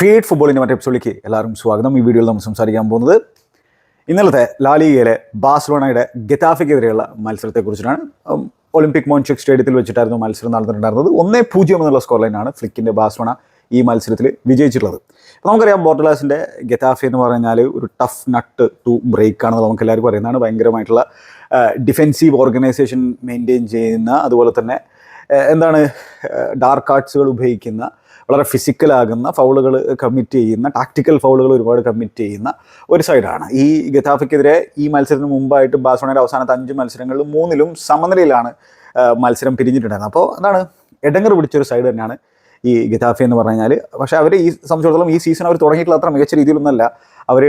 Feed ഫുട്ബോളിന്റെ മറ്റേ എപ്പിസോഡിലേക്ക് എല്ലാവരും സ്വാഗതം. ഈ വീഡിയോയിൽ നമ്മൾ സംസാരിക്കാൻ പോകുന്നത് ഇന്നലത്തെ ലാലിഗയിലെ ബാഴ്സലോണയുടെ ഗെറ്റാഫയ്ക്കെതിരെയുള്ള മത്സരത്തെക്കുറിച്ചിട്ടാണ്. ഒളിമ്പിക് മോൺചെക് സ്റ്റേഡിയത്തിൽ വെച്ചിട്ടായിരുന്നു മത്സരം നടന്നിട്ടുണ്ടായിരുന്നത്. ഒന്നേ പൂജ്യം എന്നുള്ള സ്കോർ ലൈനാണ് ഫ്ലിക്കിന്റെ ബാഴ്സലോണ ഈ മത്സരത്തിൽ വിജയിച്ചിട്ടുള്ളത്. അപ്പോൾ നമുക്കറിയാം ബോർട്ടലാസിന്റെ ഗതാഫി എന്ന് പറഞ്ഞാൽ ഒരു ടഫ് നട്ട് ടു ബ്രേക്ക് ആണെന്ന് നമുക്ക് എല്ലാവരും അറിയുന്നതാണ് ഭയങ്കരമായിട്ടുള്ള ഡിഫെൻസീവ് ഓർഗനൈസേഷൻ മെയിന്റെയിൻ ചെയ്യുന്ന അതുപോലെ തന്നെ എന്താണ് ഡാർക്ക് ആർട്സുകൾ ഉപയോഗിക്കുന്ന വളരെ ഫിസിക്കലാകുന്ന ഫൗളുകൾ കമ്മിറ്റ് ചെയ്യുന്ന ടാക്ടിക്കൽ ഫൗളുകൾ ഒരുപാട് കമ്മിറ്റ് ചെയ്യുന്ന ഒരു സൈഡാണ് ഈ ഗതാഫയ്ക്കെതിരെ ഈ മത്സരത്തിന് മുമ്പായിട്ട് ബാഴ്സലോണയുടെ അവസാനത്തെ അഞ്ച് മത്സരങ്ങളിൽ മൂന്നിലും സമനിലയിലാണ് മത്സരം പിരിഞ്ഞിട്ടുണ്ടായിരുന്നത്. അപ്പോൾ അതാണ് എടങ്ങർ പിടിച്ചൊരു സൈഡ് തന്നെയാണ് ഈ ഗതാഫി എന്ന് പറഞ്ഞു കഴിഞ്ഞാൽ പക്ഷേ അവർ ഈ സംബന്ധിച്ചിടത്തോളം ഈ സീസൺ അവർ തുടങ്ങിയിട്ടുള്ള അത്ര മികച്ച രീതിയിലൊന്നല്ല. അവർ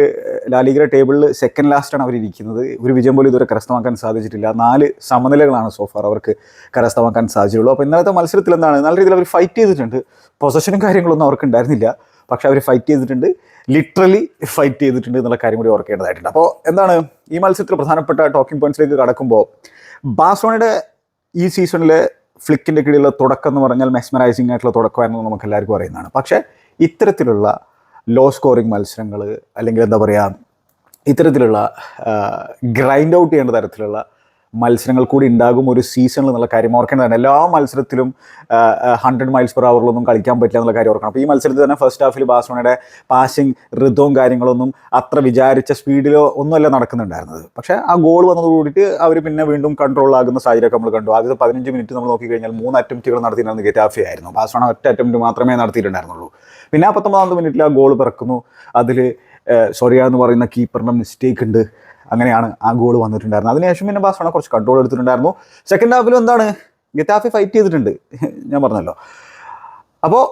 ലാലിഗ്ര ടേബിളിൽ സെക്കൻഡ് ലാസ്റ്റാണ് അവർ ഇരിക്കുന്നത് ഒരു വിജയം പോലും ഇതുവരെ കരസ്ഥമാക്കാൻ സാധിച്ചിട്ടില്ല. നാല് സമനിലകളാണ് സോഫാർ അവർക്ക് കരസ്ഥമാക്കാൻ സാധിച്ചിട്ടുള്ളൂ അപ്പോൾ ഇന്നലത്തെ മത്സരത്തിൽ എന്താണ്? നല്ല രീതിയിൽ അവർ ഫൈറ്റ് ചെയ്തിട്ടുണ്ട്. പൊസഷനും കാര്യങ്ങളൊന്നും അവർക്ക് ഉണ്ടായിരുന്നില്ല. പക്ഷേ അവർ ഫൈറ്റ് ചെയ്തിട്ടുണ്ട്. ലിറ്ററലി ഫൈറ്റ് ചെയ്തിട്ടുണ്ട് എന്നുള്ള കാര്യം കൂടി ഓർക്കേണ്ടതായിട്ടുണ്ട്. അപ്പോൾ എന്താണ് ഈ മത്സരത്തിൽ പ്രധാനപ്പെട്ട ടോക്കിംഗ് പോയിന്റ്സിലേക്ക് കടക്കുമ്പോൾ ബാസോണയുടെ ഈ സീസണിലെ ഫ്ലിക്കിന്റെ കീഴിലുള്ള തുടക്കം എന്ന് പറഞ്ഞാൽ മെസ്മറൈസിംഗ് ആയിട്ടുള്ള തുടക്കമായിരുന്നു നമുക്ക് എല്ലാവർക്കും അറിയുന്നതാണ്. പക്ഷേ ഇത്തരത്തിലുള്ള ലോ സ്കോറിംഗ് മത്സരങ്ങൾ അല്ലെങ്കിൽ എന്താ പറയുക ഇത്തരത്തിലുള്ള ഗ്രൈൻഡ് ഔട്ട് ചെയ്യേണ്ട തരത്തിലുള്ള മത്സരങ്ങൾ കൂടി ഉണ്ടാകും ഒരു സീസണിൽ എന്നുള്ള കാര്യം ഓർക്കേണ്ടതാണ് എല്ലാ മത്സരത്തിലും ഹൺഡ്രഡ് മൈൽസ് പെർ അവറിലൊന്നും കളിക്കാൻ പറ്റില്ല എന്നുള്ള കാര്യം ഓർക്കണം. അപ്പോൾ ഈ മത്സരത്തിൽ തന്നെ ഫസ്റ്റ് ഹാഫിൽ ബാഴ്സലോണയുടെ പാസിംഗ് ഋതവും കാര്യങ്ങളൊന്നും അത്ര വിചാരിച്ച സ്പീഡിലോ ഒന്നുമല്ല നടക്കുന്നുണ്ടായിരുന്നത്. പക്ഷേ ആ ഗോൾ വന്നത് കൂടിയിട്ട് അവർ പിന്നെ വീണ്ടും കൺട്രോൾ ആകുന്ന സാഹചര്യമൊക്കെ നമ്മൾ കണ്ടു. ആദ്യത്തെ പതിനഞ്ച് മിനിറ്റ് നമ്മൾ നോക്കിക്കഴിഞ്ഞാൽ മൂന്ന് അറ്റംപ്റ്റുകൾ നടത്തിയിരുന്നത് ഗെറ്റാഫി ആയിരുന്നു. ബാഴ്സലോണ ഒറ്റ അറ്റംപ്റ്റ് മാത്രമേ നടത്തിയിട്ടുണ്ടായിരുന്നുള്ളൂ. പിന്നെ ആ പത്തൊമ്പതാമത്തെ മിനിറ്റിൽ ആ ഗോൾ പിറക്കുന്നു. അതിൽ സൊറിയ എന്ന് പറയുന്ന കീപ്പറിന്റെ മിസ്റ്റേക്ക് ഉണ്ട്. അങ്ങനെയാണ് ആ ഗോൾ വന്നിട്ടുണ്ടായിരുന്നത്. അതിനുശേഷം പിന്നെ ബാസ്ലോണ കുറച്ച് കൺട്രോൾ എടുത്തിട്ടുണ്ടായിരുന്നു. സെക്കൻഡ് ഹാഫിലും എന്താണ്? ഗെറ്റാഫി ഫൈറ്റ് ചെയ്തിട്ടുണ്ട്. ഞാൻ പറഞ്ഞല്ലോ. അപ്പോൾ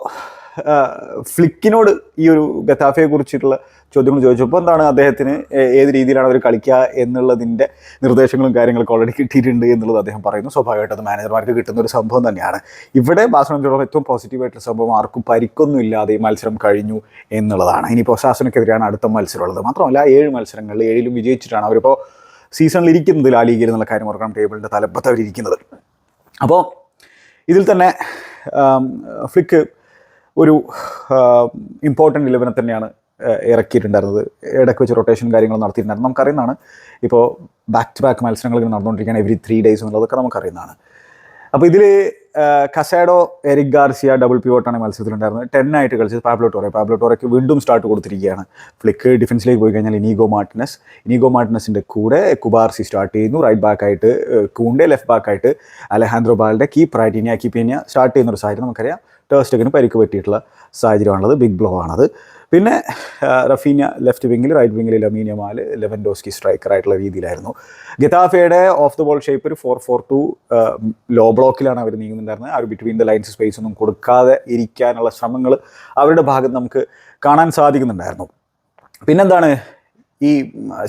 ഫ്ലിക്കിനോട് ഈ ഒരു ഗത്താഫയെ കുറിച്ചിട്ടുള്ള ചോദ്യങ്ങൾ ചോദിച്ചപ്പോൾ എന്താണ് അദ്ദേഹത്തിന് ഏത് രീതിയിലാണ് അവർ കളിക്കുക എന്നുള്ളതിന്റെ നിർദ്ദേശങ്ങളും കാര്യങ്ങളൊക്കെ ഓൾറെഡി കിട്ടിയിട്ടുണ്ട് എന്നുള്ളത് അദ്ദേഹം പറയുന്നു. സ്വാഭാവികമായിട്ട് അത് മാനേജർമാർക്ക് കിട്ടുന്ന ഒരു സംഭവം തന്നെയാണ്. ഇവിടെ ബാഴ്സലോണയോളം ഏറ്റവും പോസിറ്റീവായിട്ടുള്ള സംഭവം ആർക്കും പരിക്കൊന്നും ഇല്ലാതെ ഈ മത്സരം കഴിഞ്ഞു എന്നുള്ളതാണ്. ഇനിയിപ്പോൾ ശാസനക്കെതിരെയാണ് അടുത്ത മത്സരം ഉള്ളത്. മാത്രമല്ല ഏഴ് മത്സരങ്ങളിൽ ഏഴിലും വിജയിച്ചിട്ടാണ് അവരിപ്പോൾ സീസണിൽ ഇരിക്കുന്നത് ആ ലീഗിൽ എന്നുള്ള കാര്യം ഓർക്കണം. ടേബിളിന്റെ തലപ്പത്ത് അവരിയ്ക്കുന്നത് അപ്പോൾ ഇതിൽ തന്നെ ഫ്ലിക്ക് ഒരു ഇമ്പോർട്ടന്റ് ഇലവനെ തന്നെയാണ് ഇറക്കിയിട്ടുണ്ടായിരുന്നത്. ഇടയ്ക്ക് വെച്ച് റൊട്ടേഷൻ കാര്യങ്ങൾ നടത്തിയിട്ടുണ്ടായിരുന്നു. നമുക്കറിയുന്നതാണ് ഇപ്പോൾ ബാക്ക് ടു ബാക്ക് മത്സരങ്ങൾ ഇങ്ങനെ നടന്നുകൊണ്ടിരിക്കുകയാണ്. എവറി ത്രീ ഡേയ്സ് എന്നുള്ളതൊക്കെ നമുക്കറിയുന്നതാണ്. അപ്പോൾ ഇതിൽ കസേഡോ എരിക് ഗാർസിയ ഡബിൾ പിവോട്ടാണ് മത്സരത്തിലുണ്ടായിരുന്നത്. ടെൻ ആയിട്ട് കളിച്ചത് പാബ്ലോ ടോറെ. പാബ്ലോ വീണ്ടും സ്റ്റാർട്ട് കൊടുത്തിരിക്കുകയാണ്. ഫ്ലിക്ക് ഡിഫൻസിലേക്ക് പോയി കഴിഞ്ഞാൽ ഇനീഗോ മാർട്ടിനസ്. ഇനീഗോ മാർട്ടിനസിന്റെ കൂടെ കുബാർസി സ്റ്റാർട്ട് ചെയ്യുന്നു. റൈറ്റ് ബാക്ക് ആയിട്ട് ഏഹ്, കൂണ്ടെ ലെഫ്റ്റ് ബാക്ക് ആയിട്ട് അലഹാൻഡ്രോ ബാലിന്റെ കീപ്പറായിട്ട് ഇനി അക്കിപ്പീനിയ സ്റ്റാർട്ട് ചെയ്യുന്ന ഒരു സാഹചര്യം നമുക്കറിയാം. ടേസ്റ്റക്കിന് പരിക്ക് പറ്റിയിട്ടുള്ള സാഹചര്യമാണത് ബിഗ് ബ്ലോ ആണത്. പിന്നെ റഫീന ലെഫ്റ്റ് വിങ്ങിൽ റൈറ്റ് വിങ്ങിൽ ലമീനിയ മാൽ ലെവൻഡോസ്കി സ്ട്രൈക്കർ ആയിട്ടുള്ള രീതിയിലായിരുന്നു. ഗതാഫയുടെ ഓഫ് ദ ബോൾ ഷേപ്പ് ഒരു ഫോർ ഫോർ ടു ലോ ബ്ലോക്കിലാണ് അവർ നീങ്ങുന്നുണ്ടായിരുന്നത്. ഒരു ബിറ്റ്വീൻ ദ ലൈൻസ് സ്പേസ് ഒന്നും കൊടുക്കാതെ ഇരിക്കാനുള്ള ശ്രമങ്ങൾ അവരുടെ ഭാഗത്ത് നമുക്ക് കാണാൻ സാധിക്കുന്നുണ്ടായിരുന്നു. പിന്നെന്താണ്? ഈ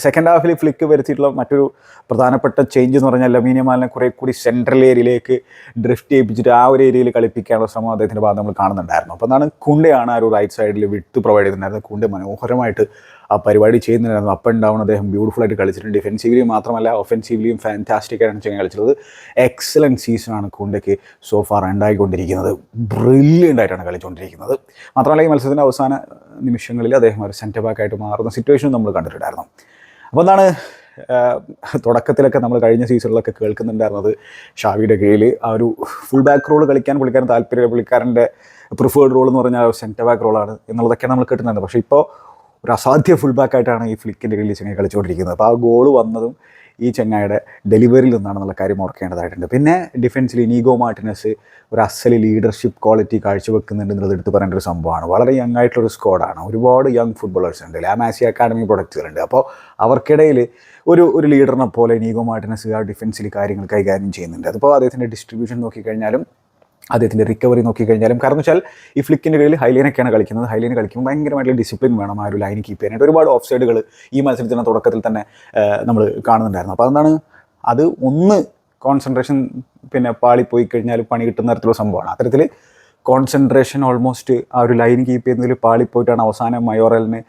സെക്കൻഡ് ഹാഫിൽ ഫ്ലിക്ക് വരുത്തിയിട്ടുള്ള മറ്റൊരു പ്രധാനപ്പെട്ട ചേഞ്ച് എന്ന് പറഞ്ഞാൽ ലമീനിയ മാലിനെ കുറേ കൂടി സെൻട്രൽ ഏരിയയിലേക്ക് ഡ്രിഫ്റ്റ് ചെയ്യിപ്പിച്ചിട്ട് ആ ഒരു ഏരിയയിൽ കളിപ്പിക്കാനുള്ള ശ്രമം അദ്ദേഹത്തിന്റെ ഭാഗം നമ്മൾ കാണുന്നുണ്ടായിരുന്നു. അപ്പോൾ അതാണ് കുണ്ടയാണ് ആ ഒരു റൈറ്റ് സൈഡിൽ വിട്ട് പ്രൊവൈഡ് ചെയ്തിട്ടുണ്ടായിരുന്നത്. കുണ്ട മനോഹരമായിട്ട് ആ പരിപാടി ചെയ്യുന്നുണ്ടായിരുന്നു. അപ്പ് ആൻഡ് ഡൗൺ അദ്ദേഹം ബ്യൂട്ടിഫുള്ളായിട്ട് കളിച്ചിട്ടുണ്ട്. ഡിഫെൻസീവ്ലി മാത്രമല്ല ഒഫെൻസീവ്ലിയും ഫാന്റാസ്റ്റിക് ആയിട്ടാണ് ചെയ്യാൻ കളിച്ചത് എക്സലന്റ് സീസണാണ് കുണ്ടയ്ക്ക് സോ ഫാർ ഉണ്ടായിക്കൊണ്ടിരിക്കുന്നത്. ബ്രില്യന്റ് ആയിട്ടാണ് കളിച്ചുകൊണ്ടിരിക്കുന്നത് മാത്രമല്ല ഈ മത്സരത്തിന്റെ അവസാന നിമിഷങ്ങളിൽ അദ്ദേഹം ഒരു സെന്റർ ബാക്കായിട്ട് മാറുന്ന സിറ്റുവേഷൻ നമ്മൾ കണ്ടിട്ടുണ്ടായിരുന്നു. അപ്പോൾ എന്താണ് തുടക്കത്തിലൊക്കെ നമ്മൾ കഴിഞ്ഞ സീസണിലൊക്കെ കേൾക്കുന്നുണ്ടായിരുന്നത് ഷാവിയുടെ കീഴിൽ ആ ഒരു ഫുൾ ബാക്ക് റോൾ കളിക്കാൻ പുള്ളിക്കാരൻ താല്പര്യം പുള്ളിക്കാരന്റെ പ്രിഫേർഡ് റോൾ എന്ന് പറഞ്ഞാൽ സെന്റർ ബാക്ക് റോളാണ് എന്നുള്ളതൊക്കെ നമ്മൾ കേട്ടിട്ടുണ്ടായിരുന്നത്. പക്ഷേ ഇപ്പോൾ ഒരു അസാധ്യ ഫുൾ ബാക്കായിട്ടാണ് ഈ ഫ്ലിക്കിന്റെ കീഴിൽ ചെങ്ങനെ കളിച്ചുകൊണ്ടിരിക്കുന്നത്. അപ്പോൾ ആ ഗോൾ വന്നതും ഈ ചെങ്ങായുടെ ഡെലിവറിയിൽ നിന്നാണെന്നുള്ള കാര്യം ഓർക്കേണ്ടതായിട്ടുണ്ട്. പിന്നെ ഡിഫൻസിൽ ഇനീഗോ മാർട്ടിനസ് ഒരു അസൽ ലീഡർഷിപ്പ് ക്വാളിറ്റി കാഴ്ചവെക്കുന്നുണ്ട് എന്നുള്ളത് എടുത്ത് പറയേണ്ട ഒരു സംഭവമാണ്. വളരെ യങ് ആയിട്ടുള്ളൊരു സ്ക്വാഡാണ് ഒരുപാട് യങ് ഫുട്ബോളേഴ്സ് ഉണ്ട്. ലാമാസി അക്കാഡമി പ്രൊഡക്റ്റുകളുണ്ട് അപ്പോൾ അവർക്കിടയിൽ ഒരു ഒരു ലീഡറിനെ പോലെ ഇനീഗോ മാർട്ടിനസ് ആ ഡിഫൻസിൽ കാര്യങ്ങൾ കൈകാര്യം ചെയ്യുന്നുണ്ട്. അതിപ്പോൾ അദ്ദേഹത്തിന്റെ ഡിസ്ട്രിബ്യൂഷൻ നോക്കിക്കഴിഞ്ഞാലും അദ്ദേഹത്തിന്റെ റിക്കവറി നോക്കിക്കഴിഞ്ഞാലും കാരണം വെച്ചാൽ ഈ ഫ്ലിക്കിന്റെ കീഴിൽ ഹൈലൈനൊക്കെയാണ് കളിക്കുന്നത്. ഹൈലൈൻ കളിക്കുമ്പോൾ ഭയങ്കരമായിട്ടുള്ള ഡിസിപ്ലിൻ വേണം ആ ഒരു ലൈൻ കീപ്പ് ചെയ്യാനായിട്ട്. ഒരുപാട് ഓഫ് സൈഡുകൾ ഈ മത്സരത്തിന്റെ തുടക്കത്തിൽ തന്നെ നമ്മൾ കാണുന്നുണ്ടായിരുന്നു. അപ്പോൾ അതെന്താണ്? അത് ഒന്ന് കോൺസെൻട്രേഷൻ പിന്നെ പാളിപ്പോയി കഴിഞ്ഞാൽ പണി കിട്ടുന്ന തരത്തിലുള്ള സംഭവമാണ്. അത്തരത്തിൽ കോൺസെൻട്രേഷൻ ഓൾമോസ്റ്റ് ആ ഒരു ലൈൻ കീപ്പ് ചെയ്യുന്നതിൽ പാളിപ്പോയിട്ടാണ് അവസാനം മയോറലിന്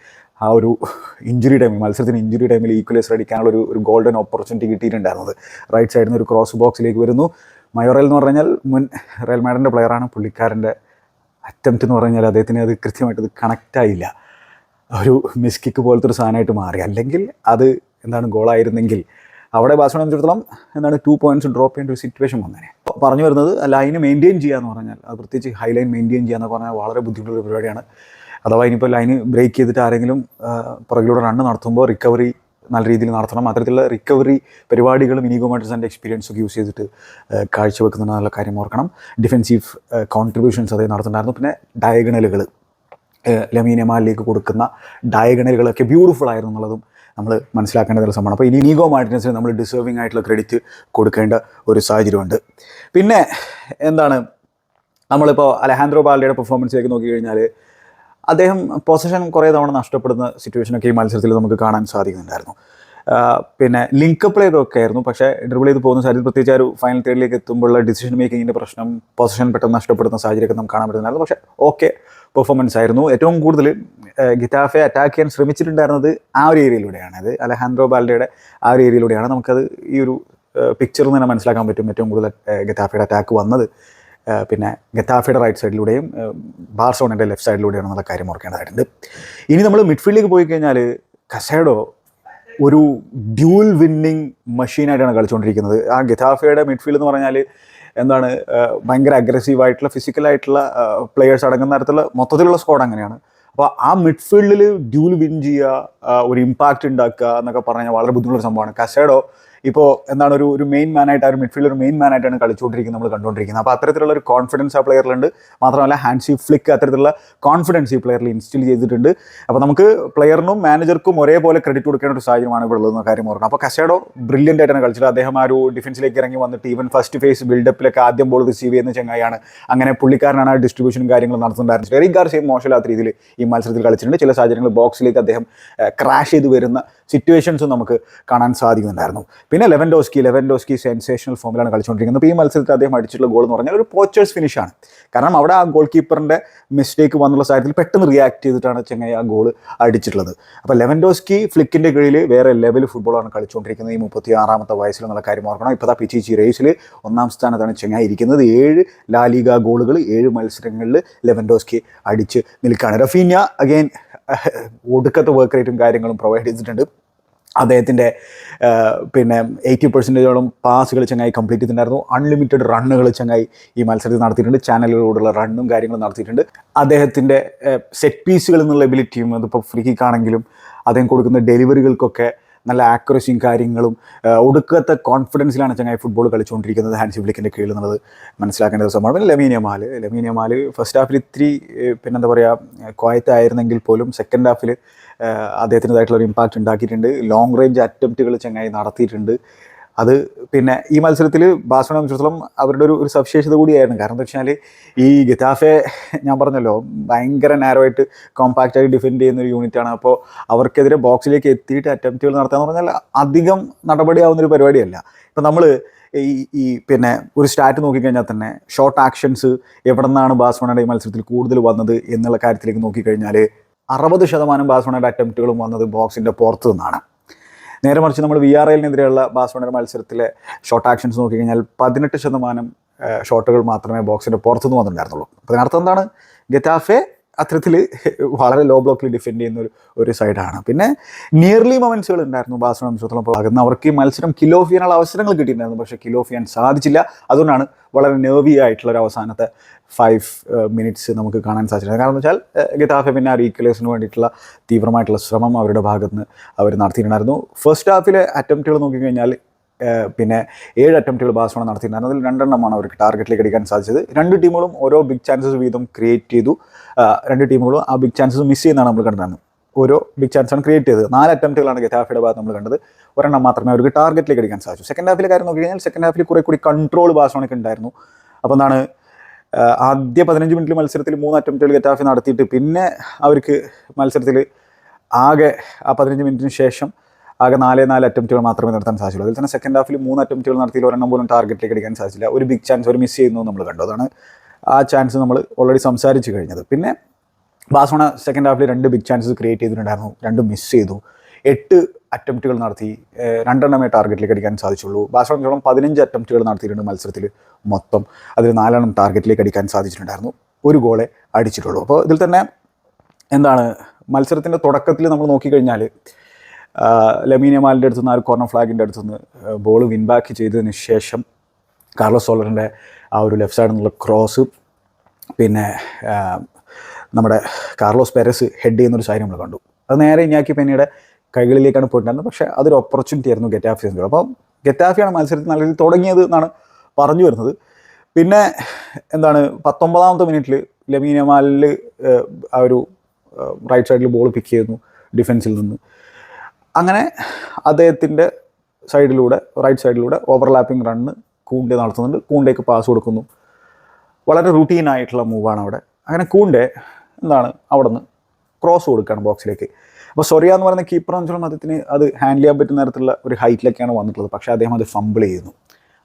ആ ഒരു ഇഞ്ചുറി ടൈമിൽ മത്സരത്തിന് ഇഞ്ചുറി ടൈമിൽ ഈക്വലൈസർ അടിക്കാനുള്ള ഒരു ഒരു ഗോൾഡൻ ഓപ്പർച്യൂണിറ്റി കിട്ടിയിട്ടുണ്ടായിരുന്നത്. റൈറ്റ് സൈഡിൽ നിന്ന് ഒരു ക്രോസ് ബോക്സിലേക്ക് വരുന്നു. മയോറൽ എന്ന് പറഞ്ഞാൽ മുൻ റയൽ മാഡിന്റെ പ്ലെയറാണ് പുള്ളിക്കാരന്റെ അറ്റംപ്റ്റ് എന്ന് പറഞ്ഞാൽ അദ്ദേഹത്തിന് അത് കൃത്യമായിട്ട് അത് കണക്റ്റായില്ല ഒരു മിസ്കിക്ക് പോലത്തെ ഒരു സാധനമായിട്ട് മാറി. അല്ലെങ്കിൽ അത് എന്താണ് ഗോളായിരുന്നെങ്കിൽ അവിടെ ബാഴ്സലോണ സംബന്ധിച്ചിടത്തോളം എന്താണ് ടു പോയിന്റ്സ് ഡ്രോപ്പ് ചെയ്യേണ്ട ഒരു സിറ്റുവേഷൻ വന്നേനെ. പറഞ്ഞു വരുന്നത് ലൈന് മെയിന്റെയിൻ ചെയ്യുക എന്ന് പറഞ്ഞാൽ അത് പ്രത്യേകിച്ച് ഹൈ ലൈൻ മെയിന്റെയിൻ ചെയ്യുക എന്ന് പറഞ്ഞാൽ വളരെ ബുദ്ധിമുട്ടുള്ള പരിപാടിയാണ്. അഥവാ ഇനിയിപ്പോൾ ലൈന് ബ്രേക്ക് ചെയ്തിട്ട് ആരെങ്കിലും പുറകിലൂടെ റണ്ണ് നടത്തുമ്പോൾ റിക്കവറി നല്ല രീതിയിൽ നടത്തണം. അത്തരത്തിലുള്ള റിക്കവറി പരിപാടികളും ഇനിഗോ എക്സ്പീരിയൻസ് ഒക്കെ യൂസ് ചെയ്തിട്ട് കാഴ്ചവെക്കുന്ന നല്ല കാര്യം ഓർക്കണം. ഡിഫെൻസീവ് കോൺട്രിബ്യൂഷൻസ് അതേ നടത്തുന്നുണ്ടായിരുന്നു. പിന്നെ ഡയഗണലുകൾ ലമീനമാലിലേക്ക് കൊടുക്കുന്ന ഡയഗണലുകളൊക്കെ ബ്യൂട്ടിഫുൾ ആയിരുന്നു എന്നുള്ളതും നമ്മൾ മനസ്സിലാക്കേണ്ട ഒരു സംഭവമാണ്. അപ്പോൾ ഇനി നീഗോ മാർട്ടിനസിന് നമ്മൾ ഡിസേർവിംഗ് ആയിട്ടുള്ള ക്രെഡിറ്റ് കൊടുക്കേണ്ട ഒരു സാഹചര്യമുണ്ട്. പിന്നെ എന്താണ്? നമ്മളിപ്പോൾ അലഹാൻഡ്രോ ബാലയുടെ പെർഫോമൻസിലേക്ക് നോക്കിക്കഴിഞ്ഞാൽ അദ്ദേഹം പൊസിഷൻ കുറേ തവണ നഷ്ടപ്പെടുന്ന സിറ്റുവേഷനൊക്കെ ഈ മത്സരത്തിൽ നമുക്ക് കാണാൻ സാധിക്കുന്നുണ്ടായിരുന്നു. പിന്നെ ലിങ്കപ്പ് ചെയ്തൊക്കെ ആയിരുന്നു. പക്ഷേ ഡ്രിബിൾ ചെയ്ത് പോകുന്ന സാഹചര്യം പ്രത്യേകിച്ച് ഒരു ഫൈനൽ തേർഡിലേക്ക് എത്തുമ്പോഴുള്ള ഡിസിഷൻ മേക്കിങ്ങിന്റെ പ്രശ്നം പൊസിഷൻ പെട്ടെന്ന് നഷ്ടപ്പെടുന്ന സാഹചര്യമൊക്കെ നമുക്ക് കാണാൻ പറ്റുന്നുണ്ടായിരുന്നു. പക്ഷേ ഓക്കെ പെർഫോമൻസ് ആയിരുന്നു. ഏറ്റവും കൂടുതൽ ഗിറ്റാഫെ അറ്റാക്ക് ചെയ്യാൻ ശ്രമിച്ചിട്ടുണ്ടായിരുന്നത് ആ ഒരു ഏരിയയിലൂടെയാണ് അത് അലഹാൻഡ്രോ ബാൽഡയുടെ ആ ഒരു ഏരിയയിലൂടെയാണ് നമുക്കത് ഈ ഒരു പിക്ചറിൽ നിന്ന് തന്നെ മനസ്സിലാക്കാൻ പറ്റും ഏറ്റവും കൂടുതൽ ഗിറ്റാഫയുടെ അറ്റാക്ക് വന്നത്. പിന്നെ ഗത്താഫയുടെ റൈറ്റ് സൈഡിലൂടെയും ബാർസോണിന്റെ ലെഫ്റ്റ് സൈഡിലൂടെയാണ് എന്നുള്ള കാര്യം ഓർക്കേണ്ടതായിട്ടുണ്ട്. ഇനി നമ്മൾ മിഡ്ഫീൽഡിലേക്ക് പോയി കഴിഞ്ഞാൽ കസേഡോ ഒരു ഡ്യൂൽ വിന്നിങ് മെഷീനായിട്ടാണ് കളിച്ചുകൊണ്ടിരിക്കുന്നത്. ആ ഗതാഫയുടെ മിഡ്ഫീൽഡ് എന്ന് പറഞ്ഞാൽ എന്താണ് ഭയങ്കര അഗ്രസീവായിട്ടുള്ള ഫിസിക്കലായിട്ടുള്ള പ്ലെയേഴ്സ് അടങ്ങുന്ന തരത്തിലുള്ള മൊത്തത്തിലുള്ള സ്ക്വാഡ് അങ്ങനെയാണ്. അപ്പോൾ ആ മിഡ്ഫീൽഡിൽ ഡ്യൂൽ വിൻ ചെയ്യുക ഒരു ഇമ്പാക്റ്റ് ഉണ്ടാക്കുക എന്നൊക്കെ പറഞ്ഞാൽ വളരെ ബുദ്ധിമുട്ടുള്ള സംഭവമാണ്. കസേഡോ ഇപ്പോൾ എന്താണ് ഒരു ഒരു മെയിൻ മാനായിട്ട് ആ ഒരു മിഡ്ഫീൽഡർ മെയിൻ മാനായിട്ടാണ് കളിച്ചുകൊണ്ടിരിക്കുന്നത് നമ്മൾ കണ്ടുകൊണ്ടിരിക്കുന്നത്. അപ്പോൾ അത്തരത്തിലുള്ള ഒരു കോൺഫിഡൻസ് ആ പ്ലെയറിലുണ്ട് മാത്രമല്ല ഹാൻഡ്സി ഫ്ലിക്ക് അത്തരത്തിലുള്ള കോൺഫിഡൻസ് ഈ പ്ലെയറിൽ ഇൻസ്റ്റിൽ ചെയ്തിട്ടുണ്ട്. അപ്പോൾ നമുക്ക് പ്ലെയറിനും മാനേജർക്കും ഒരേപോലെ ക്രെഡിറ്റ് കൊടുക്കേണ്ട ഒരു സാഹചര്യമാണ് ഇവിടെ ഉള്ളതെന്ന കാര്യം ഓർക്കണം. അപ്പോൾ കസേഡോ ബ്രില്യന്റ് ആയിട്ടാണ് കളിച്ചത്. അദ്ദേഹം ആ ഒരു ഡിഫൻസിലേക്ക് ഇറങ്ങി വന്നിട്ട് ഈവൻ ഫസ്റ്റ് ഫേസ് ബിൽഡപ്പിലൊക്കെ ആദ്യം ബോൾ റിസീവ് ചെയ്യുന്ന ചങ്ങായാണ് അങ്ങനെ പുള്ളിക്കാരനാണ് ആ ഡിസ്ട്രിബ്യൂഷനും കാര്യങ്ങളും നടത്തുന്നുണ്ടായിരുന്നത്. എറിക് ഗാർസിയും മോശമില്ലാത്ത രീതിയിൽ ഈ മത്സരത്തിൽ കളിച്ചിട്ടുണ്ട്. ചില സാഹചര്യങ്ങളിൽ ബോക്സിലേക്ക് അദ്ദേഹം ക്രാഷ് ചെയ്ത് വരുന്ന സിറ്റുവേഷൻസും നമുക്ക് കാണാൻ സാധിക്കുന്നുണ്ടായിരുന്നു. പിന്നെ Lewandowski Lewandowski sensational ഫോമിലാണ് കളിച്ചുകൊണ്ടിരിക്കുന്നത്. അപ്പോൾ ഈ മത്സരത്തിൽ അദ്ദേഹം അടിച്ചിട്ടുള്ള ഗോൾ എന്ന് പറഞ്ഞാൽ ഒരു പോച്ചേഴ്സ് ഫിനിഷാണ് കാരണം അവിടെ ആ ഗോൾ കീപ്പറിന്റെ മിസ്റ്റേക്ക് വന്നുള്ള സാഹചര്യത്തിൽ പെട്ടെന്ന് റിയാക്ട് ചെയ്തിട്ടാണ് ചെങ്ങായി ആ ഗോൾ അടിച്ചിട്ടുള്ളത്. അപ്പോൾ ലെവൻ ഡോസ്കി ഫ്ലിക്കിന്റെ കീഴിൽ വേറെ ലെവൽ ഫുട്ബോളാണ് കളിച്ചുകൊണ്ടിരിക്കുന്നത്. ഈ മുപ്പത്തി ആറാമത്തെ വയസ്സിൽ എന്നുള്ള കാര്യം ഓർക്കണം. ഇപ്പോൾ പിച്ചിച്ചി റേസിൽ ഒന്നാം സ്ഥാനത്താണ് ചെങ്ങായി ഇരിക്കുന്നത്. ഏഴ് ലാലിക ഗോളുകൾ ഏഴ് മത്സരങ്ങളിൽ ലെവൻഡോസ്കി അടിച്ച് നിൽക്കുകയാണ്. റഫീന്യ അഗെയിൻ ഒടുക്കത്തെ വർക്ക് റേറ്റും കാര്യങ്ങളും പ്രൊവൈഡ് ചെയ്തിട്ടുണ്ട്. അദ്ദേഹത്തിന്റെ പിന്നെ എയ്റ്റി പെർസെന്റേജോളം പാസുകൾ ചങ്ങായി കംപ്ലീറ്റ് ചെയ്തിട്ടുണ്ടായിരുന്നു. അൺലിമിറ്റഡ് റണ്ണുകൾ ചങ്ങായി ഈ മത്സരത്തിൽ നടത്തിയിട്ടുണ്ട്. ചാനലുകളോടുള്ള റണ്ണും കാര്യങ്ങളും നടത്തിയിട്ടുണ്ട്. അദ്ദേഹത്തിന്റെ സെറ്റ് പീസുകൾ എന്നുള്ള എബിലിറ്റിയും അതിപ്പോൾ ഫ്രീ കിക്ക് ആണെങ്കിലും അദ്ദേഹം കൊടുക്കുന്ന ഡെലിവറികൾക്കൊക്കെ നല്ല ആക്യുറസിയും കാര്യങ്ങളും ഒടുക്കത്തെ കോൺഫിഡൻസിലാണ് ചങ്ങായി ഫുട്ബോൾ കളിച്ചുകൊണ്ടിരിക്കുന്നത് ഹാൻസി ഫ്ലിക്കിന്റെ കീഴിൽ എന്നുള്ളത് മനസ്സിലാക്കേണ്ട ദിവസമാണ് പിന്നെ ലെമീനിയ മാൽ ലെമീനിയ ഫസ്റ്റ് ഹാഫിൽ ഇത്തിരി പിന്നെന്താ പറയുക കോയത്തായിരുന്നെങ്കിൽ പോലും സെക്കൻഡ് ഹാഫിൽ അദ്ദേഹത്തിന്റെതായിട്ടുള്ള ഒരു ഇമ്പാക്റ്റ് ഉണ്ടാക്കിയിട്ടുണ്ട്. ലോങ് റേഞ്ച് അറ്റംപ്റ്റുകൾ ചങ്ങായി നടത്തിയിട്ടുണ്ട്. അത് പിന്നെ ഈ മത്സരത്തിൽ ബാഴ്സലോണ സംബന്ധിച്ചിടത്തോളം അവരുടെ ഒരു ഒരു സവിശേഷത കൂടിയായിരുന്നു. കാരണം എന്താ വെച്ചാൽ ഈ ഗിതാഫെ ഞാൻ പറഞ്ഞല്ലോ ഭയങ്കര നാരോയിട്ട് കോമ്പാക്റ്റായി ഡിഫെൻഡ് ചെയ്യുന്ന ഒരു യൂണിറ്റാണ് അപ്പോൾ അവർക്കെതിരെ ബോക്സിലേക്ക് എത്തിയിട്ട് അറ്റംപ്റ്റുകൾ നടത്താന്ന് പറഞ്ഞാൽ അധികം നടപടിയാവുന്ന ഒരു പരിപാടിയല്ല. ഇപ്പം നമ്മൾ ഈ ഈ പിന്നെ ഒരു സ്റ്റാറ്റ് നോക്കിക്കഴിഞ്ഞാൽ തന്നെ ഷോർട്ട് ആക്ഷൻസ് എവിടെ നിന്നാണ് ഈ മത്സരത്തിൽ കൂടുതൽ വന്നത് എന്നുള്ള കാര്യത്തിലേക്ക് നോക്കിക്കഴിഞ്ഞാൽ അറുപത് ശതമാനം ബാഴ്സലോണയുടെ അറ്റംപ്റ്റുകളും വന്നത് ബോക്സിന്റെ പുറത്തു നിന്നാണ്. നേരെ മറിച്ച് നമ്മൾ വി ആർ എല്ലിനെതിരെയുള്ള ബാഴ്സലോണയുടെ മത്സരത്തിലെ ഷോർട്ട് ആക്ഷൻസ് നോക്കിക്കഴിഞ്ഞാൽ പതിനെട്ട് ശതമാനം ഷോട്ടുകൾ മാത്രമേ ബോക്സിന്റെ പുറത്തുനിന്ന് വന്നിട്ടുണ്ടായിരുന്നുള്ളൂ. അപ്പോൾ അതിനർത്ഥം എന്താണ്? ഗറ്റാഫെ അത്തരത്തിൽ വളരെ ലോ ബ്ലോക്കിൽ ഡിഫെൻഡ് ചെയ്യുന്ന ഒരു ഒരു സൈഡാണ് പിന്നെ നിയർലി മൊമെൻസുകൾ ഉണ്ടായിരുന്നു ബാഴ്സലോണ ഭാഗത്ത് പോകുന്ന അവർക്ക് ഈ മത്സരം കിലോ ഓഫ് ചെയ്യാനുള്ള അവസരങ്ങൾ കിട്ടിയിട്ടുണ്ടായിരുന്നു. പക്ഷേ കിലോ ഓഫ് ചെയ്യാൻ സാധിച്ചില്ല. അതുകൊണ്ടാണ് വളരെ നെർവി ആയിട്ടുള്ള ഒരു അവസാനത്തെ ഫൈവ് മിനിറ്റ്സ് നമുക്ക് കാണാൻ സാധിച്ചില്ല കാരണം എന്ന് വെച്ചാൽ ഗതാഫെ പിന്നെ ആ വേണ്ടിയിട്ടുള്ള തീവ്രമായിട്ടുള്ള ശ്രമം അവരുടെ ഭാഗത്ത് നിന്ന് അവർ നടത്തിയിട്ടുണ്ടായിരുന്നു. ഫസ്റ്റ് ഹാഫിലെ അറ്റംപ്റ്റുകൾ നോക്കിക്കഴിഞ്ഞാൽ പിന്നെ ഏഴ് അറ്റംപ്റ്റുകൾ ബാഴ്സലോണ നടത്തിയിട്ടുണ്ടായിരുന്നു അതിൽ രണ്ടെണ്ണമാണ് അവർക്ക് ടാർഗറ്റിലേക്ക് അടിക്കാൻ സാധിച്ചത്. രണ്ട് ടീമുകളും ഓരോ ബിഗ് ചാൻസസ് വീതം ക്രിയേറ്റ് ചെയ്തു. രണ്ട് ടീമുകളും ആ ബിഗ് ചാൻസസ് മിസ് ചെയ്യുന്നതാണ് നമ്മൾ കണ്ടത് ഓരോ ബിഗ് ചാൻസാണ് ക്രിയേറ്റ് ചെയ്തത്. നാല് അറ്റംപ്റ്റുകളാണ് ഗതാഫയുടെ ഭാഗത്ത് നമ്മൾ കണ്ടത്. ഒരെണ്ണം മാത്രമേ അവർക്ക് ടാർഗറ്റിലേക്ക് അടിക്കാൻ സാധിച്ചു. സെക്കൻഡ് ഹാഫിലെ കാര്യം നോക്കി കഴിഞ്ഞാൽ സെക്കൻഡ് ഹാഫിൽ കുറെ കൂടി കൺട്രോൾ ബാഴ്സലോണയ്ക്ക് ഉണ്ടായിരുന്നു. അപ്പോൾ എന്താണ് ആദ്യ പതിനഞ്ച് മിനിറ്റിൽ മത്സരത്തിൽ മൂന്ന് അറ്റംപ്റ്റുകൾ ഗറ്റാഫി നടത്തിയിട്ട് പിന്നെ അവർക്ക് മത്സരത്തിൽ ആകെ ആ പതിനഞ്ച് മിനിറ്റിന് ശേഷം ആകെ നാലേ നാല് അറ്റംപ്റ്റുകൾ മാത്രമേ നടത്താൻ സാധിച്ചുള്ളൂ. അതിൽ തന്നെ സെക്കൻഡ് ഹാഫിൽ മൂന്ന് അറ്റംപ്റ്റുകൾ നടത്തിയിൽ ഒരെണ്ണം പോലും ടാർഗറ്റിലേക്ക് അടിക്കാൻ സാധിച്ചില്ല. ഒരു ബിഗ് ചാൻസ് ഒരു മിസ് ചെയ്യുന്നു നമ്മൾ കണ്ടു. അതാണ് ആ ചാൻസ് നമ്മൾ ഓൾറെഡി സംസാരിച്ചു കഴിഞ്ഞത്. പിന്നെ ബാസോണ സെക്കൻഡ് ഹാഫിൽ രണ്ട് ബിഗ് ചാൻസസ് ക്രിയേറ്റ് ചെയ്തിട്ടുണ്ടായിരുന്നു. രണ്ടും മിസ് ചെയ്തു. എട്ട് അറ്റംപ്റ്റുകൾ നടത്തി. രണ്ടെണ്ണമേ ടാർഗറ്റിലേക്ക് അടിക്കാൻ സാധിച്ചുള്ളൂ. ബാസോണോളം പതിനഞ്ച് അറ്റംപ്റ്റുകൾ നടത്തിയിട്ടുണ്ട് മത്സരത്തിൽ മൊത്തം. അതിൽ നാലെണ്ണം ടാർഗറ്റിലേക്ക് അടിക്കാൻ സാധിച്ചിട്ടുണ്ടായിരുന്നു. ഒരു ഗോളെ അടിച്ചിട്ടുള്ളൂ. അപ്പോൾ ഇതിൽ തന്നെ എന്താണ്? മത്സരത്തിന്റെ തുടക്കത്തിൽ നമ്മൾ നോക്കിക്കഴിഞ്ഞാൽ ലമീനമാലിന്റെ അടുത്തു നിന്ന് ആ ഒരു കോർണർ ഫ്ലാഗിന്റെ അടുത്തു നിന്ന് ബോൾ വിൻബാക്ക് ചെയ്തതിന് ശേഷം കാർലോസ് സോളറിന്റെ ആ ഒരു ലെഫ്റ്റ് സൈഡിൽ നിന്നുള്ള ക്രോസ് പിന്നെ നമ്മുടെ കാർലോസ് പെരസ് ഹെഡ് ചെയ്യുന്നൊരു സാരി നമ്മൾ കണ്ടു. അത് നേരെ ഇഞ്ഞാക്കി പെന്നിയുടെ കൈകളിലേക്കാണ് പോയിട്ടുണ്ടായിരുന്നത്. പക്ഷേ അതൊരു ഓപ്പർച്യൂണിറ്റി ആയിരുന്നു ഗെറ്റാഫി സെഞ്ചുറി അപ്പം ഗെറ്റാഫിയാണ് മത്സരത്തിൽ നല്ല രീതിയിൽ തുടങ്ങിയത് എന്നാണ് പറഞ്ഞു വരുന്നത്. പിന്നെ എന്താണ് പത്തൊമ്പതാമത്തെ മിനിറ്റിൽ ലമീനമാലിൽ ആ ഒരു റൈറ്റ് സൈഡിൽ ബോൾ പിക്ക് ചെയ്യുന്നു ഡിഫൻസിൽ നിന്ന്. അങ്ങനെ അദ്ദേഹത്തിന്റെ സൈഡിലൂടെ റൈറ്റ് സൈഡിലൂടെ ഓവർലാപ്പിംഗ് റണ്ണ് കൂണ്ടെ നടത്തുന്നുണ്ട്. കൂണ്ടേക്ക് പാസ് കൊടുക്കുന്നു. വളരെ റൂട്ടീൻ ആയിട്ടുള്ള മൂവാണ് അവിടെ. അങ്ങനെ കൂണ്ടെ എന്താണ്? അവിടെ നിന്ന് ക്രോസ് കൊടുക്കുകയാണ് ബോക്സിലേക്ക് അപ്പോൾ സൊറിയ എന്ന് പറയുന്ന കീപ്പർ എന്ന് അദ്ദേഹത്തിന് അത് ഹാൻഡിൽ ചെയ്യാൻ പറ്റുന്ന തരത്തിലുള്ള ഒരു ഹൈറ്റിലൊക്കെയാണ് വന്നിട്ടുള്ളത്. പക്ഷേ അദ്ദേഹം അത് ഫംബിൾ ചെയ്യുന്നു.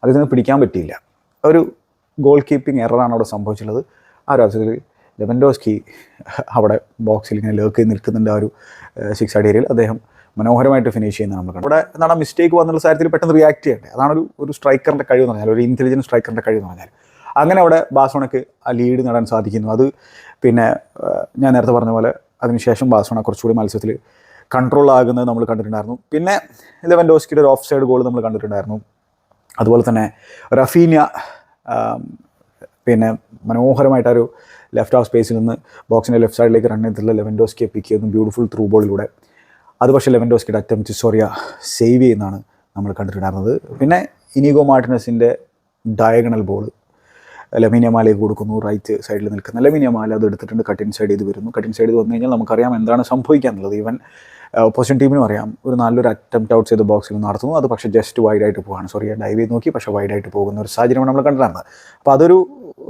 അദ്ദേഹത്തിന് പിടിക്കാൻ പറ്റിയില്ല. ഒരു ഗോൾ കീപ്പിംഗ് എററാണ് അവിടെ സംഭവിച്ചിട്ടുള്ളത്. ആ ഒരു അവസരത്തിൽ ലെവൻഡോസ്കി അവിടെ ബോക്സിൽ ഇങ്ങനെ ലേക്ക് നിൽക്കുന്നുണ്ട് ആ ഒരു സിക്സ് അടി അദ്ദേഹം മനോഹരമായിട്ട് ഫിനിഷ് ചെയ്യുന്ന നമ്മൾ കണ്ടു. ഇവിടെ എന്താണ് മിസ്റ്റേക്ക് വന്നുള്ള സാഹചര്യത്തിൽ പെട്ടെന്ന് റിയാക്ട് ചെയ്യേണ്ടത് അതാണ് ഒരു ഒരു സ്ട്രൈക്കറിന്റെ കഴിവ് എന്ന് പറഞ്ഞാൽ ഒരു ഇന്റലിജൻസ് സ്ട്രൈക്കറിന്റെ കഴിവ് എന്ന് പറഞ്ഞാൽ. അങ്ങനെ അവിടെ ബാസോണക്ക് ആ ലീഡ് നേടാൻ സാധിക്കുന്നു. അത് പിന്നെ ഞാൻ നേരത്തെ പറഞ്ഞ പോലെ അതിനുശേഷം ബാസോണ കുറച്ചുകൂടി മത്സരത്തിൽ കൺട്രോൾ ആകുന്നത് നമ്മൾ കണ്ടിട്ടുണ്ടായിരുന്നു. പിന്നെ ലെവൻഡോസ്കിയുടെ ഒരു ഓഫ് സൈഡ് ഗോൾ നമ്മൾ കണ്ടിട്ടുണ്ടായിരുന്നു. അതുപോലെ തന്നെ റഫീനിയ പിന്നെ മനോഹരമായിട്ടൊരു ലെഫ്റ്റ് ഹാഫ് സ്പേസിൽ നിന്ന് ബോക്സിന്റെ ലെഫ്റ്റ് സൈഡിലേക്ക് റൺ ചെയ്തിട്ടുള്ള ലെവൻഡോസ്കിയെ പിക്ക് ചെയ്യുന്നു ബ്യൂട്ടിഫുൾ ത്രൂ ബോളിലൂടെ അത് പക്ഷേ ലെവൻഡോസ്കിയുടെ അറ്റംപ്റ്റ് സോറിയ സേവ് ചെയ്യുന്നതാണ് നമ്മൾ കണ്ടിട്ടുണ്ടായിരുന്നത്. പിന്നെ ഇനിഗോ മാർട്ടിനസിന്റെ ഡയഗണൽ ബോൾ ലമീനിയമാലേക്ക് കൊടുക്കുന്നു റൈറ്റ് സൈഡിൽ നിൽക്കുന്ന ലമീനിയമാല അത് എടുത്തിട്ടുണ്ട് കട്ടിൻ സൈഡ് ചെയ്ത് വരുന്നു. കട്ടിൻ സൈഡ് ചെയ്ത് വന്നു കഴിഞ്ഞാൽ നമുക്കറിയാം എന്താണ് സംഭവിക്കാന്നുള്ളത് ഈവൻ ഓപ്പോസിറ്റ് ടീമിനും അറിയാം. ഒരു നല്ലൊരു അറ്റംപ്റ്റ് ഔട്ട് ചെയ്ത് ബോക്സിൽ നടത്തുന്നു. അത് പക്ഷേ ജസ്റ്റ് വൈഡ് ആയിട്ട് പോകുകയാണ് സോറി ഡൈവ് ചെയ്ത് നോക്കി. പക്ഷേ വൈഡ് ആയിട്ട് പോകുന്ന ഒരു സാഹചര്യമാണ് നമ്മൾ കണ്ടിട്ടുണ്ടായിരുന്നത്. അപ്പോൾ അതൊരു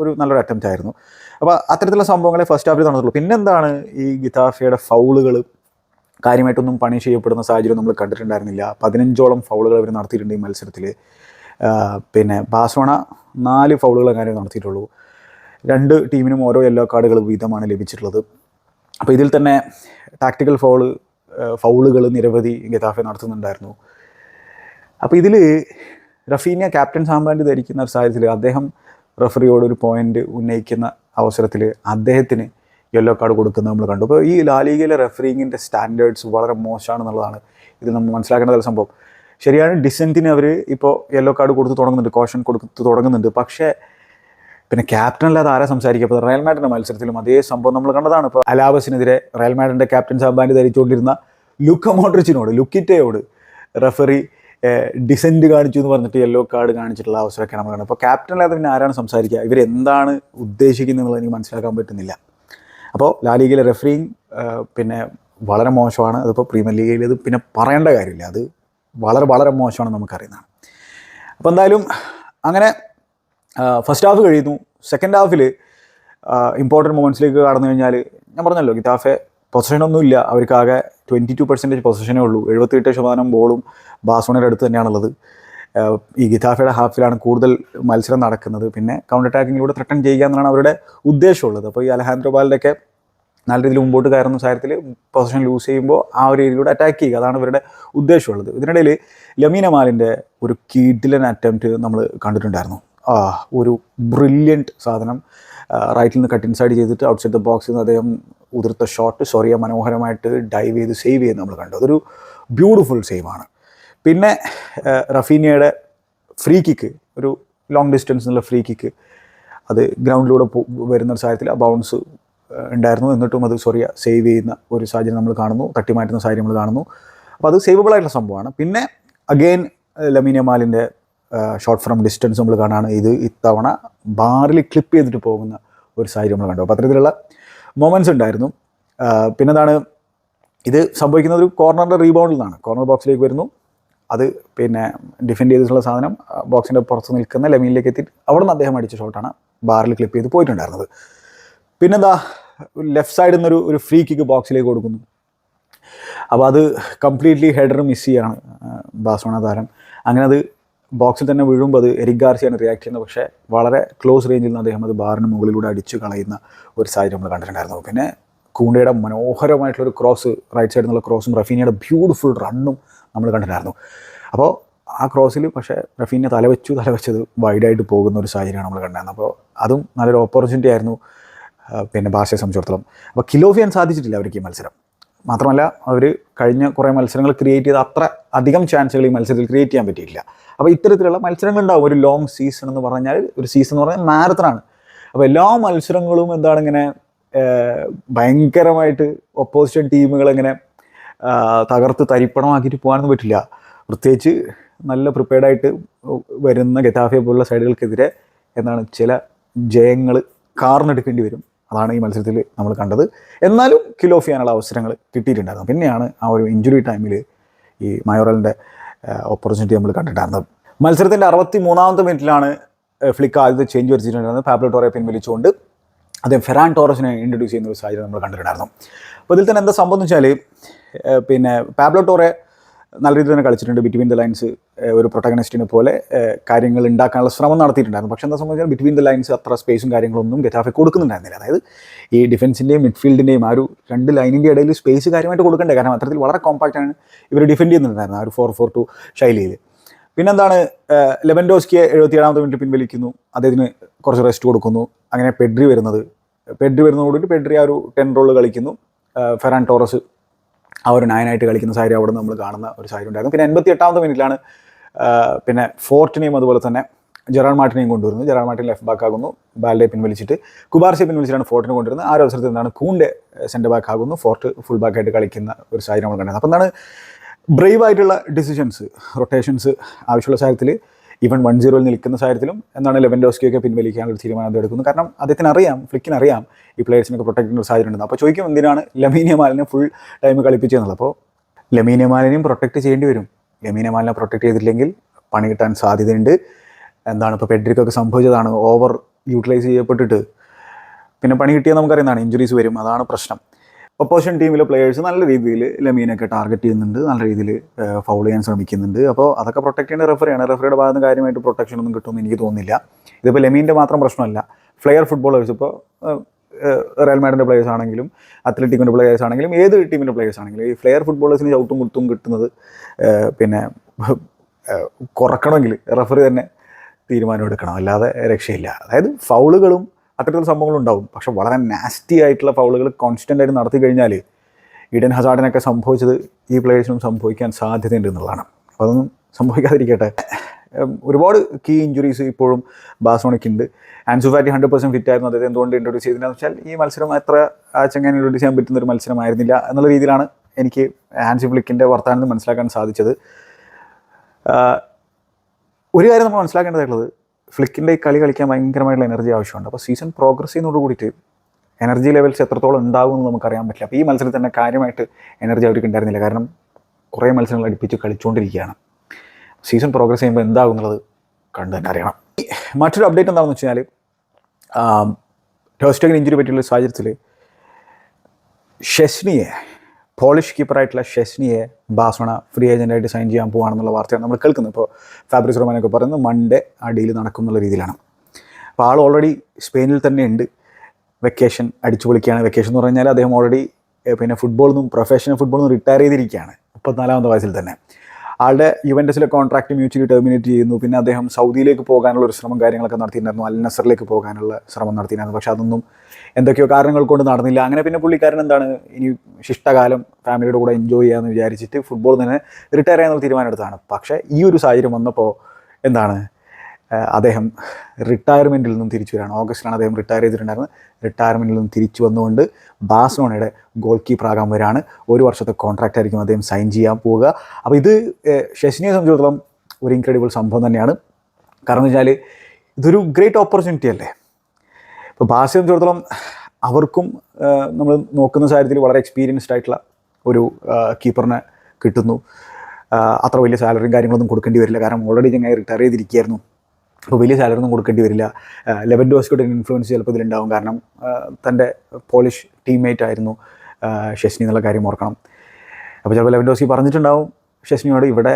ഒരു നല്ലൊരു അറ്റംപ്റ്റ് ആയിരുന്നു. അപ്പോൾ അത്തരത്തിലുള്ള സംഭവങ്ങളെ ഫസ്റ്റ് ഹാഫിൽ നടന്നിട്ടുള്ളൂ. പിന്നെന്താണ് ഈ ഗിതാഫിയുടെ ഫൗളുകൾ കാര്യമായിട്ടൊന്നും പണി ചെയ്യപ്പെടുന്ന സാഹചര്യം നമ്മൾ കണ്ടിട്ടുണ്ടായിരുന്നില്ല. പതിനഞ്ചോളം ഫൗളുകൾ അവർ നടത്തിയിട്ടുണ്ട് ഈ മത്സരത്തിൽ പിന്നെ ബാസോണ നാല് ഫൗളുകൾ കാര്യം നടത്തിയിട്ടുള്ളൂ. രണ്ട് ടീമിനും ഓരോ യെല്ലോ കാർഡുകൾ വീതമാണ് ലഭിച്ചിട്ടുള്ളത്. അപ്പോൾ ഇതിൽ തന്നെ ടാക്ടിക്കൽ ഫൗൾ ഫൗളുകൾ നിരവധി ഗതാഫെ നടത്തുന്നുണ്ടായിരുന്നു. അപ്പോൾ ഇതിൽ റഫീനിയ ക്യാപ്റ്റൻ സാമ്പാൻഡ് ധരിക്കുന്ന ഒരു സാഹചര്യത്തിൽ അദ്ദേഹം റഫറിയോട് ഒരു പോയിന്റ് ഉന്നയിക്കുന്ന അവസരത്തിൽ അദ്ദേഹത്തിന് യെല്ലോ കാർഡ് കൊടുക്കുന്നത് നമ്മൾ കണ്ടു. അപ്പോൾ ഈ ലാലീഗയിലെ റെഫറിങ്ങിന്റെ സ്റ്റാൻഡേർഡ്സ് വളരെ മോശമാണെന്നുള്ളതാണ് ഇത് നമ്മൾ മനസ്സിലാക്കേണ്ട ഒരു സംഭവം. ശരിയാണ് ഡിസെന്റിന് അവർ ഇപ്പോൾ യെല്ലോ കാർഡ് കൊടുത്ത് തുടങ്ങുന്നുണ്ട് കോഷൻ കൊടുത്ത് തുടങ്ങുന്നുണ്ട്. പക്ഷേ പിന്നെ ക്യാപ്റ്റൻ അല്ലാതെ ആരാ സംസാരിക്കുക? ഇപ്പോൾ റയൽ മാഡിന്റെ മത്സരത്തിലും അതേ സംഭവം നമ്മൾ കണ്ടതാണ്. ഇപ്പോൾ അലാബസിനെതിരെ റയൽ മാഡിന്റെ ക്യാപ്റ്റൻ സാബാൻഡ് ധരിച്ചുകൊണ്ടിരുന്ന ലുക്ക മോഡ്രിച്ചിനോട് ലുക്കിറ്റയോട് റെഫറി ഡിസെന്റ് കാണിച്ചു എന്ന് പറഞ്ഞിട്ട് യെല്ലോ കാർഡ് കാണിച്ചിട്ടുള്ള അവസരമൊക്കെ നമ്മൾ കാണുന്നത് അപ്പോൾ ക്യാപ്റ്റൻ അല്ലാതെ പിന്നെ ആരാണ് സംസാരിക്കുക? ഇവരെന്താണ് ഉദ്ദേശിക്കുന്നത് എന്നുള്ളത് എനിക്ക് മനസ്സിലാക്കാൻ പറ്റുന്നില്ല. അപ്പോൾ ലാലീഗയിലെ റെഫറിങ് പിന്നെ വളരെ മോശമാണ്. അതിപ്പോൾ പ്രീമിയർ ലീഗിൽ ഇത് പിന്നെ പറയേണ്ട കാര്യമില്ല. അത് വളരെ വളരെ മോശമാണെന്ന് നമുക്കറിയുന്നതാണ്. അപ്പോൾ എന്തായാലും അങ്ങനെ ഫസ്റ്റ് ഹാഫ് കഴിയുന്നു. സെക്കൻഡ് ഹാഫിൽ ഇമ്പോർട്ടന്റ് മൊമെന്റ്സിലേക്ക് കടന്നു കഴിഞ്ഞാൽ ഞാൻ പറഞ്ഞല്ലോ ഗിതാഫെ പൊസിഷനൊന്നും ഇല്ല. അവർക്കാകെ ട്വന്റി ടു പെർസെന്റേജ് പൊസിഷനേ ഉള്ളൂ. എഴുപത്തിയെട്ട് ശതമാനം ബോളും ബാസോണയുടെ അടുത്ത് തന്നെയാണുള്ളത്. ഈ ഗിതാഫയുടെ ഹാഫിലാണ് കൂടുതൽ മത്സരം നടക്കുന്നത്. പിന്നെ കൗണ്ടർ അറ്റാക്കിങ്ങിലൂടെ ത്രട്ടൺ ചെയ്യുക എന്നാണ് അവരുടെ ഉദ്ദേശമുള്ളത്. അപ്പോൾ ഈ അലഹാൻഡ്രോ ബാലിന്റെയൊക്കെ നല്ല രീതിയിൽ മുമ്പോട്ട് കയറുന്ന സാഹചര്യത്തിൽ പൊസിഷൻ ലൂസ് ചെയ്യുമ്പോൾ ആ ഒരു ഏരിയയിലൂടെ അറ്റാക്ക് ചെയ്യുക. അതാണ് ഇവരുടെ ഉദ്ദേശമുള്ളത്. ഇതിനിടയിൽ ലമീന മാലിന്റെ ഒരു കീഡിലൻ അറ്റംപ്റ്റ് നമ്മൾ കണ്ടിട്ടുണ്ടായിരുന്നു. ആ ഒരു ബ്രില്യന്റ് സാധനം റൈറ്റിൽ നിന്ന് കട്ട് ഇൻസൈഡ് ചെയ്തിട്ട് ഔട്ട് സൈഡ് ദ ബോക്സിൽ നിന്ന് അദ്ദേഹം ഉതിർത്ത ഷോട്ട് സോറിയ മനോഹരമായിട്ട് ഡൈവ് ചെയ്ത് സേവ് ചെയ്ത് നമ്മൾ കണ്ടു. അതൊരു ബ്യൂട്ടിഫുൾ സേവാണ് പിന്നെ റഫീനിയയുടെ ഫ്രീ കിക്ക് ഒരു ലോങ് ഡിസ്റ്റൻസ് എന്നുള്ള ഫ്രീ കിക്ക് അത് ഗ്രൗണ്ടിലൂടെ വരുന്ന ഒരു സാഹചര്യത്തിൽ ആ ബൗൺസ് ഉണ്ടായിരുന്നു. എന്നിട്ടും അത് സോറിയ സേവ് ചെയ്യുന്ന ഒരു സാഹചര്യം നമ്മൾ കാണുന്നു. തട്ടിമാറ്റുന്ന സാഹചര്യം നമ്മൾ കാണുന്നു. അപ്പോൾ അത് സേവബിൾ ആയിട്ടുള്ള സംഭവമാണ്. പിന്നെ അഗെയിൻ ലമീനിയ മാലിന്റെ ഷോർട്ട് ഫ്രം ഡിസ്റ്റൻസ് നമ്മൾ കാണാണ്. ഇത് ഇത്തവണ ബാറിൽ ക്ലിപ്പ് ചെയ്തിട്ട് പോകുന്ന ഒരു സാഹചര്യം നമ്മൾ കണ്ടു. അപ്പോൾ അത്തരത്തിലുള്ള മൊമെന്റ്സ് ഉണ്ടായിരുന്നു. പിന്നെന്താണ്? ഇത് സംഭവിക്കുന്നത് ഒരു കോർണറിന്റെ റീബൗണ്ടിൽ നിന്നാണ്. കോർണർ ബോക്സിലേക്ക് വരുന്നു. അത് പിന്നെ ഡിഫെൻഡ് ചെയ്തിട്ടുള്ള സാധനം ബോക്സിന്റെ പുറത്ത് നിൽക്കുന്ന ലെമീനിലേക്ക് എത്തി അവിടെ നിന്ന് അദ്ദേഹം അടിച്ച ഷോട്ടാണ് ബാറിൽ ക്ലിപ്പ് ചെയ്ത് പോയിട്ടുണ്ടായിരുന്നത്. പിന്നെന്താ ലെഫ്റ്റ് സൈഡിൽ നിന്നൊരു ഒരു ഫ്രീ കിക്ക് ബോക്സിലേക്ക് കൊടുക്കുന്നു. അപ്പോൾ അത് കംപ്ലീറ്റ്ലി ഹെഡർ മിസ് ചെയ്യാണ് ബാസോണ താരം. അങ്ങനെ അത് ബോക്സിൽ തന്നെ വീഴുമ്പോൾ അത് എരിക് ഗാർസിയാണ് റിയാക്ട് ചെയ്യുന്നത്. പക്ഷേ വളരെ ക്ലോസ് റേഞ്ചിൽ നിന്ന് അദ്ദേഹം അത് ബാറിന് മുകളിലൂടെ അടിച്ചു കളയുന്ന ഒരു സാഹചര്യം നമ്മൾ കണ്ടിട്ടുണ്ടായിരുന്നു. പിന്നെ കൂണ്ടയുടെ മനോഹരമായിട്ടുള്ള ഒരു ക്രോസ് റൈറ്റ് സൈഡിൽ നിന്നുള്ള ക്രോസും റഫീനയുടെ ബ്യൂട്ടിഫുൾ റണ്ണും നമ്മൾ കണ്ടിട്ടുണ്ടായിരുന്നു. അപ്പോൾ ആ ക്രോസിൽ പക്ഷേ റഫീനെ തലവെച്ചു തലവെച്ചത് വൈഡായിട്ട് പോകുന്ന ഒരു സാഹചര്യമാണ് നമ്മൾ കണ്ടായിരുന്നത് അപ്പോൾ അതും നല്ലൊരു ഓപ്പർച്യൂണിറ്റി ആയിരുന്നു പിന്നെ ഭാഷയെ സംബന്ധിച്ചിടത്തോളം. അപ്പോൾ കിൽ ചെയ്യാൻ സാധിച്ചിട്ടില്ല അവർക്ക് ഈ മത്സരം. മാത്രമല്ല അവർ കഴിഞ്ഞ കുറേ മത്സരങ്ങൾ ക്രിയേറ്റ് ചെയ്ത അത്ര അധികം ചാൻസുകൾ ഈ മത്സരത്തിൽ ക്രിയേറ്റ് ചെയ്യാൻ പറ്റിയില്ല അപ്പോൾ ഇത്തരത്തിലുള്ള മത്സരങ്ങൾ ഉണ്ടാവും ഒരു ലോങ് സീസൺ എന്ന് പറഞ്ഞാൽ ഒരു സീസൺ എന്ന് പറഞ്ഞാൽ മാരത്തണാണ് അപ്പോൾ എല്ലാ മത്സരങ്ങളും എന്താണ് ഇങ്ങനെ ഭയങ്കരമായിട്ട് ഒപ്പോസിഷൻ ടീമുകൾ എങ്ങനെ തകർത്ത് തരിപ്പണമാക്കിയിട്ട് പോകാനൊന്നും പറ്റില്ല. പ്രത്യേകിച്ച് നല്ല പ്രിപ്പയർഡ് ആയിട്ട് വരുന്ന ഗതാഫെ പോലുള്ള സൈഡുകൾക്കെതിരെ എന്നാണ് ചില ജയങ്ങൾ കാർന്നെടുക്കേണ്ടി വരും. അതാണ് ഈ മത്സരത്തിൽ നമ്മൾ കണ്ടത്. എന്നാലും കിൽ ഓഫ് ചെയ്യാനുള്ള അവസരങ്ങൾ കിട്ടിയിട്ടുണ്ടായിരുന്നു. പിന്നെയാണ് ആ ഒരു ഇഞ്ചുറി ടൈമിൽ ഈ മയോറലിന്റെ ഓപ്പർച്യൂണിറ്റി നമ്മൾ കണ്ടിട്ടുണ്ടായിരുന്നത്. മത്സരത്തിന്റെ അറുപത്തി മൂന്നാമത്തെ മിനിറ്റിലാണ് ഫ്ലിക്ക് ആദ്യത്തെ ചേഞ്ച് വരുത്തിയിട്ടുണ്ടായിരുന്നത്. പാബ്ലോ പിൻവലിച്ചുകൊണ്ട് അദ്ദേഹം ഫെറാൻ ടോറസിനെ ഇൻട്രൊഡ്യൂസ് ചെയ്യുന്ന ഒരു സാഹചര്യം നമ്മൾ കണ്ടിട്ടുണ്ടായിരുന്നു. അപ്പോൾ ഇതിൽ തന്നെ എന്താ സംഭവം എന്ന് വെച്ചാൽ പിന്നെ പാബ്ലോ ടോറെ നല്ല രീതിയിൽ തന്നെ കളിച്ചിട്ടുണ്ട് ബിറ്റ്വീൻ ദ ലൈൻസ് ഒരു പ്രൊട്ടഗണിസ്റ്റിനെ പോലെ കാര്യങ്ങൾ ഉണ്ടാക്കാനുള്ള ശ്രമം നടത്തിയിട്ടുണ്ടായിരുന്നു. പക്ഷേ എന്താ സംബന്ധിച്ചാൽ ബിറ്റ്വീൻ ദ ലൈൻസ് അത്ര സ്പേസും കാര്യങ്ങളൊന്നും ഗെറ്റാഫെ കൊടുക്കുന്നുണ്ടായിരുന്നില്ല. അതായത് ഈ ഡിഫൻസിന്റെയും മിഡ്ഫീൽഡിന്റെയും ആ ഒരു രണ്ട് ലൈനിന്റെ ഇടയിൽ സ്പേസ് കാര്യമായിട്ട് കൊടുക്കണ്ടേ? കാരണം അത്തരത്തിൽ വളരെ കോമ്പാക്റ്റ് ആണ് ഇവർ ഡിഫെൻഡ് ചെയ്യുന്നുണ്ടായിരുന്നു ആ ഒരു ഫോർ ഫോർ ടു ശൈലിയിൽ പിന്നെന്താണ് ലെവൻഡോസ്കിയെ എഴുപത്തിയേഴാമത്തെ മിനിറ്റ് പിൻവലിക്കുന്നു. അദ്ദേഹത്തിന് കുറച്ച് റെസ്റ്റ് കൊടുക്കുന്നു. അങ്ങനെ പെഡ്രി വരുന്നത്. പെഡ്രി വരുന്നതോടുകൂടി പെഡ്രി ആ ഒരു ടെൻ റോൾ കളിക്കുന്നു. ഫെറാൻ ടോറസ് ആ ഒരു നയനായിട്ട് കളിക്കുന്ന സാരി അവിടെ നമ്മൾ കാണുന്ന ഒരു സാരി ഉണ്ടായിരുന്നു. പിന്നെ എൺപത്തി എട്ടാമത്തെ മിനിറ്റിലാണ് പിന്നെ ഫോർട്ടിനെയും അതുപോലെ തന്നെ ജെറാൾ മാർട്ടിനെയും കൊണ്ടുവരുന്നു ജെറാൾ മാർട്ടിൻ ലെഫ്റ്റ് ബാക്ക് ആകുന്നു. ബാലിനെ പിൻവലിച്ചിട്ട്. കുബാർസിയെ പിൻവലിച്ചിട്ടാണ് ഫോർട്ടിനെ കൊണ്ടുവരുന്നത്. ആ ഒരു അവസരത്തിൽ എന്താണ് കൂണ്ടെ സെന്റർ ബാക്ക് ആകുന്നു. ഫോർട്ട് ഫുൾ ബാക്ക് ആയിട്ട് കളിക്കുന്ന ഒരു സാഹചര്യം നമ്മൾ കണ്ടത്. അപ്പോൾ എന്താണ് ബ്രേവ് ആയിട്ടുള്ള ഡിസിഷൻസ് റൊട്ടേഷൻസ് ആവശ്യമുള്ള സാഹചര്യത്തിൽ ഈവൻ വൺ സീറോയിൽ നിൽക്കുന്ന സാഹചര്യത്തിലും എന്നാണ് എന്താണ് ലെവൻഡോസ്കിയൊക്കെ പിൻവലിക്കാനുള്ള തീരുമാനം അത് എടുക്കുന്നു കാരണം അദ്ദേഹത്തിന് അറിയാം ഫ്ലിക്കിന് അറിയാം ഈ പ്ലേയേഴ്സിനൊക്കെ പ്രൊട്ടക്ട് ചെയ്യുന്ന സാഹചര്യം ഉണ്ടെന്ന്. അപ്പോൾ ചോദിക്കും എന്തിനാണ് ലമീനിയ മാലിനെ ഫുൾ ടൈം കളിപ്പിച്ചതെന്നുള്ളത് അപ്പോൾ ലമീനിയ മാലിനെയും പ്രൊട്ടക്ട് ചെയ്യേണ്ടി വരും. ലമീനിയ മാലിനെ പ്രൊട്ടക്ട് ചെയ്തില്ലെങ്കിൽ പണി കിട്ടാൻ സാധ്യതയുണ്ട്. എന്താണ് ഇപ്പോൾ പെഡ്രിക്കൊക്കെ സംഭവിച്ചതാണ്? ഓവർ യൂട്ടിലൈസ് ചെയ്യപ്പെട്ടിട്ട്. പിന്നെ പണി കിട്ടിയാൽ നമുക്കറിയുന്നതാണ് ഇഞ്ചുറീസ് വരും. അതാണ് പ്രശ്നം. ഒപ്പോസിഷൻ ടീമിലെ പ്ലേയേഴ്സ് നല്ല രീതിയിൽ ലമീനൊക്കെ ടാർഗറ്റ് ചെയ്യുന്നുണ്ട് നല്ല രീതിയിൽ ഫൗൾ ചെയ്യാൻ ശ്രമിക്കുന്നുണ്ട്. അപ്പോൾ അതൊക്കെ പ്രൊട്ടക്ട് ചെയ്യുന്ന റെഫറിയാണ് റെഫറിയുടെ ഭാഗത്ത് കാര്യമായിട്ട് പ്രൊട്ടക്ഷൻ ഒന്നും കിട്ടുമെന്ന് എനിക്ക് തോന്നുന്നില്ല. ഇതിപ്പോൾ ലെമീന്റെ മാത്രം പ്രശ്നമല്ല. ഫ്ലെയർ ഫുട്ബോളേഴ്സ് ഇപ്പോൾ റയൽമാഡിന്റെ പ്ലേയേഴ്സ് ആണെങ്കിലും അത്ലറ്റിക്കിന്റെ പ്ലേയേഴ്സ് ആണെങ്കിലും ഏത് ടീമിന്റെ പ്ലേയേഴ്സ് ആണെങ്കിലും ഈ ഫ്ലെയർ ഫുട്ബോളേഴ്സിന് ചവിട്ടും കുത്തും കിട്ടുന്നത് പിന്നെ കുറക്കണമെങ്കിൽ റെഫറി തന്നെ തീരുമാനം എടുക്കണം. അല്ലാതെ രക്ഷയില്ല. അതായത് ഫൗളുകളും അത്തരത്തിലുള്ള സംഭവങ്ങളുണ്ടാവും. പക്ഷെ വളരെ നാസ്റ്റി ആയിട്ടുള്ള ഫൗളുകൾ കോൺസ്റ്റന്റ് ആയിട്ട് നടത്തി കഴിഞ്ഞാൽ ഇഡൻ ഹസാഡിനൊക്കെ സംഭവിച്ചത് ഈ പ്ലേയേഴ്സിനും സംഭവിക്കാൻ സാധ്യതയുണ്ട് എന്നുള്ളതാണ്. അപ്പോൾ അതൊന്നും സംഭവിക്കാതിരിക്കട്ടെ. ഒരുപാട് കീ ഇഞ്ചുറീസ് ഇപ്പോഴും ബാസോണിക്കുണ്ട് Ansu Fati hundred percent fit ആയിരുന്നു അദ്ദേഹം എന്തുകൊണ്ട് ഇൻട്രൊഡ്യൂസ് ചെയ്തതെന്ന് വെച്ചാൽ ഈ മത്സരം എത്ര ആ ഇൻട്രൊഡ്യൂസ് ചെയ്യാൻ പറ്റുന്ന ഒരു മത്സരമായിരുന്നില്ല എന്നുള്ള രീതിയിലാണ് എനിക്ക് ആൻസി ഫ്ലിക്കിന്റെ വർത്തമാനം മനസ്സിലാക്കാൻ സാധിച്ചത്. ഒരു കാര്യം നമ്മൾ മനസ്സിലാക്കേണ്ടതായിട്ടുള്ളത് ഫ്ലിക്കിന്റെ ഈ കളി കളിക്കാൻ ഭയങ്കരമായിട്ടുള്ള എനർജി ആവശ്യമുണ്ട്. അപ്പോൾ സീസൺ പ്രോഗ്രസ് ചെയ്യുന്നതോട് കൂടിയിട്ട് എനർജി ലെവൽസ് എത്രത്തോളം ഉണ്ടാകും എന്ന് നമുക്കറിയാൻ പറ്റില്ല. അപ്പോൾ ഈ മത്സരത്തിൽ തന്നെ കാര്യമായിട്ട് എനർജി അവർക്ക് ഉണ്ടായിരുന്നില്ല. കാരണം കുറേ മത്സരങ്ങൾ അടുപ്പിച്ച് കളിച്ചുകൊണ്ടിരിക്കുകയാണ്. സീസൺ പ്രോഗ്രസ് ചെയ്യുമ്പോൾ എന്താകും എന്നുള്ളത് കണ്ടു തന്നെ അറിയണം. മറ്റൊരു അപ്ഡേറ്റ് എന്താണെന്ന് വെച്ച് കഴിഞ്ഞാൽ ടോസ്റ്റോഗിന് ഇഞ്ചുറി പറ്റിയുള്ള സാഹചര്യത്തിൽ ഷെസ്നിയെ പോളിഷ് കീപ്പറായിട്ടുള്ള ഷെസ്നിയെ ബാസോണ ഫ്രീ ഏജന്റായിട്ട് സൈൻ ചെയ്യാൻ പോവാണെന്നുള്ള വാർത്തയാണ് നമ്മൾ കേൾക്കുന്നത്. ഇപ്പോൾ ഫാബ്രിസ് റൊമാനൊക്കെ പറയുന്നത് മൺഡേ ആ ഡീൽ നടക്കും എന്നുള്ള രീതിയിലാണ്. അപ്പോൾ ആൾ ഓൾറെഡി സ്പെയിനിൽ തന്നെ ഉണ്ട്. വെക്കേഷൻ അടിച്ചു പൊളിക്കുകയാണ്. വെക്കേഷൻ എന്ന് പറഞ്ഞാൽ അദ്ദേഹം ഓൾറെഡി പിന്നെ ഫുട്ബോളിൽ നിന്നും പ്രൊഫഷണൽ ഫുട്ബോളിൽ നിന്നും റിട്ടയർ ചെയ്തിരിക്കുകയാണ്. മുപ്പത്തിനാലാമത്തെ വയസ്സിൽ തന്നെ. ആളുടെ യുവന്റസിലെ കോൺട്രാക്ട് മ്യൂച്വലി ടെർമിനേറ്റ് ചെയ്യുന്നു. പിന്നെ അദ്ദേഹം സൗദിയിലേക്ക് പോകാനുള്ള ഒരു ശ്രമം കാര്യങ്ങളൊക്കെ നടത്തിയിട്ടുണ്ടായിരുന്നു. അൽ നസറിലേക്ക് പോകാനുള്ള ശ്രമം നടത്തിയിട്ടുണ്ടായിരുന്നു. പക്ഷേ അതൊന്നും എന്തൊക്കെയോ കാരണങ്ങൾ കൊണ്ട് നടന്നില്ല. അങ്ങനെ പിന്നെ പുള്ളിക്കാരൻ എന്താണ്? ഇനി ശിഷ്ടകാലം ഫാമിലിയുടെ കൂടെ എൻജോയ് ചെയ്യാമെന്ന് വിചാരിച്ചിട്ട് ഫുട്ബോൾ തന്നെ റിട്ടയർ ചെയ്യാനുള്ള തീരുമാനം എടുത്തതാണ്. പക്ഷേ ഈ ഒരു സാഹചര്യം വന്നപ്പോൾ എന്താണ്? അദ്ദേഹം റിട്ടയർമെന്റിൽ നിന്നും തിരിച്ചു വരികയാണ് ഓഗസ്റ്റിലാണ് അദ്ദേഹം റിട്ടയർ ചെയ്തിട്ടുണ്ടായിരുന്നത്. റിട്ടയർമെന്റിൽ നിന്നും തിരിച്ചു വന്നുകൊണ്ട് ബാഴ്സലോണയുടെ ഗോൾ കീപ്പർ ആകാൻ വരികയാണ്. ഒരു വർഷത്തെ കോൺട്രാക്റ്റ് ആയിരിക്കും അദ്ദേഹം സൈൻ ചെയ്യാൻ പോവുക. അപ്പോൾ ഇത് ശശിനിയെ സംബന്ധിച്ചിടത്തോളം ഒരു ഇൻക്രെഡിബിൾ സംഭവം തന്നെയാണ്. കാരണം എന്ന് വെച്ചാൽ ഇതൊരു ഗ്രേറ്റ് ഓപ്പർച്യൂണിറ്റി അല്ലേ? ഇപ്പോൾ ബാസിനെ സംബന്ധിച്ചിടത്തോളം അവർക്കും നമ്മൾ നോക്കുന്ന സാഹചര്യത്തിൽ വളരെ എക്സ്പീരിയൻസ്ഡ് ആയിട്ടുള്ള ഒരു കീപ്പറിനെ കിട്ടുന്നു. അത്ര വലിയ സാലറിയും കാര്യങ്ങളൊന്നും കൊടുക്കേണ്ടി വരില്ല. കാരണം ഓൾറെഡി ചങ്ങായി റിട്ടയർ ചെയ്തിരിക്കുകയായിരുന്നു. അപ്പോൾ വലിയ സാലറി ഒന്നും കൊടുക്കേണ്ടി വരില്ല. ലെവൻ ഡോസ്കോട്ട് ഇൻഫ്ലുവൻസ് ചിലപ്പോൾ ഇതിലുണ്ടാവും. കാരണം തന്റെ പോളിഷ് ടീംമേറ്റ് ആയിരുന്നു ഷെസ്നി എന്നുള്ള കാര്യം ഓർക്കണം. അപ്പോൾ ചിലപ്പോൾ ലെവൻ ഡോസ്കി പറഞ്ഞിട്ടുണ്ടാവും ഷെസ്നിയോട് ഇവിടെ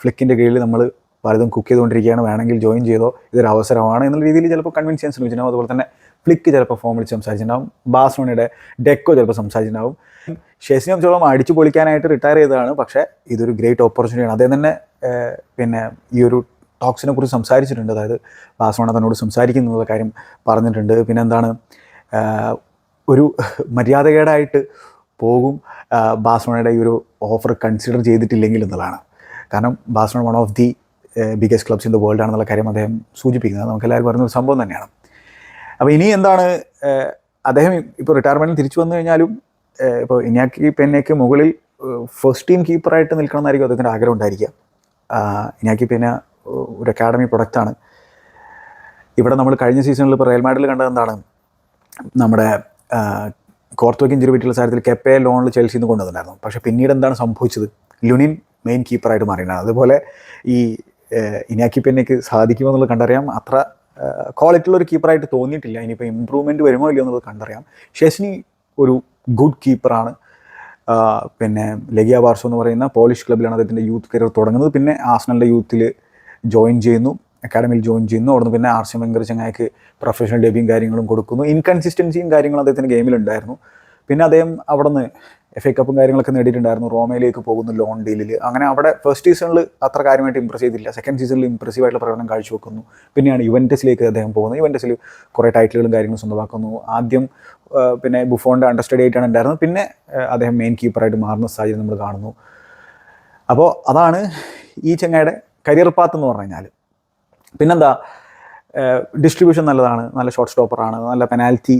ഫ്ലിക്കിന്റെ കീഴിൽ നമ്മൾ പലതും കുക്ക് ചെയ്തുകൊണ്ടിരിക്കുകയാണ്. വേണമെങ്കിൽ ജോയിൻ ചെയ്തോ ഇതൊരു അവസരമാണ് എന്നുള്ള രീതിയിൽ ചിലപ്പോൾ കൺവിൻസ് ചെയ്യാൻ ശ്രമിച്ചിട്ടുണ്ടാവും. അതുപോലെ തന്നെ ഫ്ലിക്ക് ചിലപ്പോൾ ഫോം വിളിച്ച് സംസാരിച്ചിട്ടുണ്ടാവും. ബാഴ്സലോണയുടെ ഡെക്കോ ചിലപ്പോൾ സംസാരിച്ചിട്ടുണ്ടാവും. ഷെസ്നി സംബന്ധിച്ചോളം അടിച്ചു പൊളിക്കാനായിട്ട് റിട്ടയർ ചെയ്തതാണ്. പക്ഷേ ഇതൊരു ഗ്രേറ്റ് ഓപ്പർച്യൂണിറ്റിയാണ് അദ്ദേഹം തന്നെ പിന്നെ ഈ ഒരു ടോക്സിനെ കുറിച്ച് സംസാരിച്ചിട്ടുണ്ട്. അതായത് ബാഴ്സലോണ തന്നോട് സംസാരിക്കുന്നു എന്നുള്ള കാര്യം പറഞ്ഞിട്ടുണ്ട്. പിന്നെ എന്താണ് ഒരു മര്യാദകേടായിട്ട് പോകും ആ, ഈ ഒരു ഓഫർ കൺസിഡർ ചെയ്തിട്ടില്ലെങ്കിൽ എന്നുള്ളതാണ്. കാരണം Barcelona one of the biggest clubs in the world ആണെന്നുള്ള കാര്യം അദ്ദേഹം സൂചിപ്പിക്കുന്നത്. നമുക്ക് എല്ലാവർക്കും അറിയുന്ന ഒരു സംഭവം തന്നെയാണ്. അപ്പോൾ ഇനി എന്താണ് അദ്ദേഹം ഇപ്പോൾ റിട്ടയർമെന്റിൽ തിരിച്ചു വന്നു കഴിഞ്ഞാലും ഇപ്പോൾ ഇനിയാക്കി പെന്നയ്ക്ക് മുകളിൽ ഫസ്റ്റ് ടീം കീപ്പറായിട്ട് നിൽക്കണം എന്നായിരിക്കും അദ്ദേഹത്തിന്റെ ആഗ്രഹം ഉണ്ടായിരിക്കുക. ഇനിയാക്കി പിന്നെ ഒരു അക്കാഡമി പ്രൊഡക്റ്റാണ് ഇവിടെ നമ്മൾ കഴിഞ്ഞ സീസണിൽ ഇപ്പോൾ റയൽ മാഡിൽ കണ്ടത് എന്താണ്? നമ്മുടെ കോർത്തോക്ക് ഇഞ്ചുറി പറ്റിയുള്ള സാരത്തിൽ കെപ്പെ ലോണിൽ ചെൽസിയിൽ നിന്ന് കൊണ്ടുവന്നിട്ടുണ്ടായിരുന്നു. പക്ഷേ പിന്നീട് എന്താണ് സംഭവിച്ചത്? ലുനിൻ മെയിൻ കീപ്പറായിട്ട് മാറിയിട്ടാണ് അതുപോലെ ഈ ഇനാക്കി പെന്നയ്ക്ക് സാധിക്കുമോ എന്നുള്ളത് കണ്ടറിയാം. അത്ര ക്വാളിറ്റിയുള്ള ഒരു കീപ്പറായിട്ട് തോന്നിയിട്ടില്ല. ഇനിയിപ്പോൾ ഇമ്പ്രൂവ്മെന്റ് വരുമോ ഇല്ലയോ എന്നുള്ളത് കണ്ടറിയാം. ഷെസ്നി ഒരു ഗുഡ് കീപ്പറാണ് പിന്നെ ലഗിയ ബാർസോ എന്ന് പറയുന്ന പോളിഷ് ക്ലബ്ബിലാണ് അദ്ദേഹത്തിന്റെ യൂത്ത് കരിയർ തുടങ്ങുന്നത്. പിന്നെ ആസ്നലിന്റെ യൂത്തിൽ ജോയിൻ ചെയ്യുന്നു. അക്കാഡമിയിൽ ജോയിൻ ചെയ്യുന്നു. അവിടുന്ന് പിന്നെ ആർ സി വെങ്കർ ചങ്ങായിക്ക് പ്രൊഫഷണൽ ഡെബ്യൂയും കാര്യങ്ങളും കൊടുക്കുന്നു. ഇൻകൺസിസ്റ്റൻസിയും കാര്യങ്ങളും അദ്ദേഹത്തിന്റെ ഗെയിമിലുണ്ടായിരുന്നു പിന്നെ അദ്ദേഹം അവിടെ നിന്ന് എഫ് എ കപ്പും കാര്യങ്ങളൊക്കെ നേടിയിട്ടുണ്ടായിരുന്നു. റോമയിലേക്ക് പോകുന്നു ലോൺ ഡീലിൽ അങ്ങനെ അവിടെ ഫസ്റ്റ് സീസണിൽ അത്ര കാര്യമായിട്ട് ഇമ്പ്രസ് ചെയ്തില്ല. സെക്കൻഡ് സീസണിൽ ഇമ്പ്രസീവ് ആയിട്ടുള്ള പ്രകടനം കാഴ്ചവെക്കുന്നു. പിന്നെയാണ് യുവന്റസിലേക്ക് അദ്ദേഹം പോകുന്നത്. യുവന്റസിൽ കുറേ ടൈറ്റിലുകളും കാര്യങ്ങളും സ്വന്തമാക്കുന്നു. ആദ്യം പിന്നെ ബുഫോണിന്റെ അണ്ടർ സ്റ്റഡി ആയിട്ടാണ് ഉണ്ടായിരുന്നത്. പിന്നെ അദ്ദേഹം മെയിൻ കീപ്പറായിട്ട് മാറുന്ന സാഹചര്യം നമ്മൾ കാണുന്നു. അപ്പോൾ അതാണ് ഈ ചെങ്ങായുടെ കരിയർ പാത്ത് എന്ന് പറഞ്ഞു കഴിഞ്ഞാൽ പിന്നെന്താ ഡിസ്ട്രിബ്യൂഷൻ നല്ലതാണ് നല്ല ഷോർട്ട് സ്റ്റോപ്പറാണ് നല്ല പെനാൽറ്റി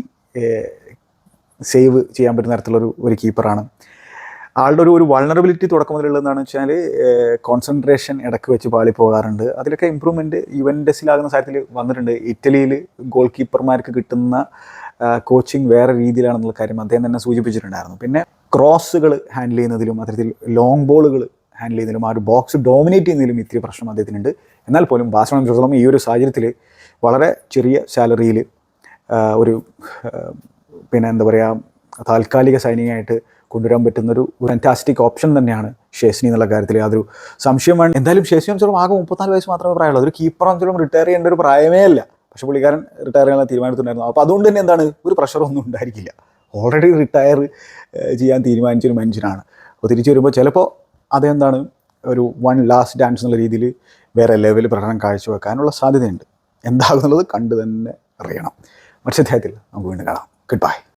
സേവ് ചെയ്യാൻ പറ്റുന്ന തരത്തിലൊരു ഒരു കീപ്പറാണ് ആളുടെ ഒരു ഒരു വൾണറബിലിറ്റി തുടക്കം മുതലുള്ളതെന്ന് വെച്ചാൽ കോൺസെൻട്രേഷൻ ഇടയ്ക്ക് വെച്ച് പാളി പോകാറുണ്ട്. അതിലൊക്കെ ഇമ്പ്രൂവ്മെന്റ് യുവൻഡസിലാകുന്ന സാഹചര്യത്തിൽ വന്നിട്ടുണ്ട്. ഇറ്റലിയിൽ ഗോൾ കീപ്പർമാർക്ക് കിട്ടുന്ന കോച്ചിങ് വേറെ രീതിയിലാണെന്നുള്ള കാര്യം അദ്ദേഹം തന്നെ സൂചിപ്പിച്ചിട്ടുണ്ടായിരുന്നു. പിന്നെ ക്രോസുകൾ ഹാൻഡിൽ ചെയ്യുന്നതിലും അത്തരത്തിൽ ലോങ് ബോളുകൾ ഹാൻഡിൽ ചെയ്യുന്നതിലും ആ ഒരു ബോക്സ് ഡോമിനേറ്റ് ചെയ്യുന്നതിലും ഇത്തിരി പ്രശ്നം അദ്ദേഹത്തിനുണ്ട്. എന്നാൽ പോലും ബാഴ്സലോണ സംബന്ധിച്ചിടത്തോളം ഈ ഒരു സാഹചര്യത്തിൽ വളരെ ചെറിയ സാലറിയിൽ ഒരു പിന്നെ എന്താ പറയുക താൽക്കാലിക സൈനികമായിട്ട് കൊണ്ടുവരാൻ പറ്റുന്നൊരു ഫാന്റാസ്റ്റിക് ഓപ്ഷൻ തന്നെയാണ് ഷേസ്നി എന്നുള്ള കാര്യത്തിൽ യാതൊരു സംശയം വേണം എന്തായാലും ഷേസ്നി സംബന്ധിച്ചോളം ആകെ മുപ്പത്തിനാല് വയസ്സ് മാത്രമേ പ്രായമുള്ളൂ. ഒരു കീപ്പർ സംബന്ധിച്ചോളം റിട്ടയർ ചെയ്യേണ്ട ഒരു പ്രായമേ അല്ല. പക്ഷേ പുള്ളിക്കാരൻ റിട്ടയർ ചെയ്യാനുള്ള തീരുമാനിച്ചിട്ടുണ്ടായിരുന്നു അപ്പോൾ അതുകൊണ്ട് തന്നെ എന്താണ്? ഒരു പ്രഷറൊന്നും ഉണ്ടായിരിക്കില്ല. ഓൾറെഡി റിട്ടയർ ചെയ്യാൻ തീരുമാനിച്ചൊരു മനുഷ്യനാണ്. അപ്പോൾ തിരിച്ചു വരുമ്പോൾ ചിലപ്പോൾ അതെന്താണ്? ഒരു വൺ ലാസ്റ്റ് ഡാൻസ് എന്നുള്ള രീതിയിൽ വേറെ ലെവൽ പ്രകടനം കാഴ്ചവെക്കാനുള്ള സാധ്യതയുണ്ട്. എന്താകുന്നുള്ളത് കണ്ടു തന്നെ അറിയണം. മത്സ്യധ്യായത്തിൽ നമുക്ക് വീണ്ടും കാണാം. Good bye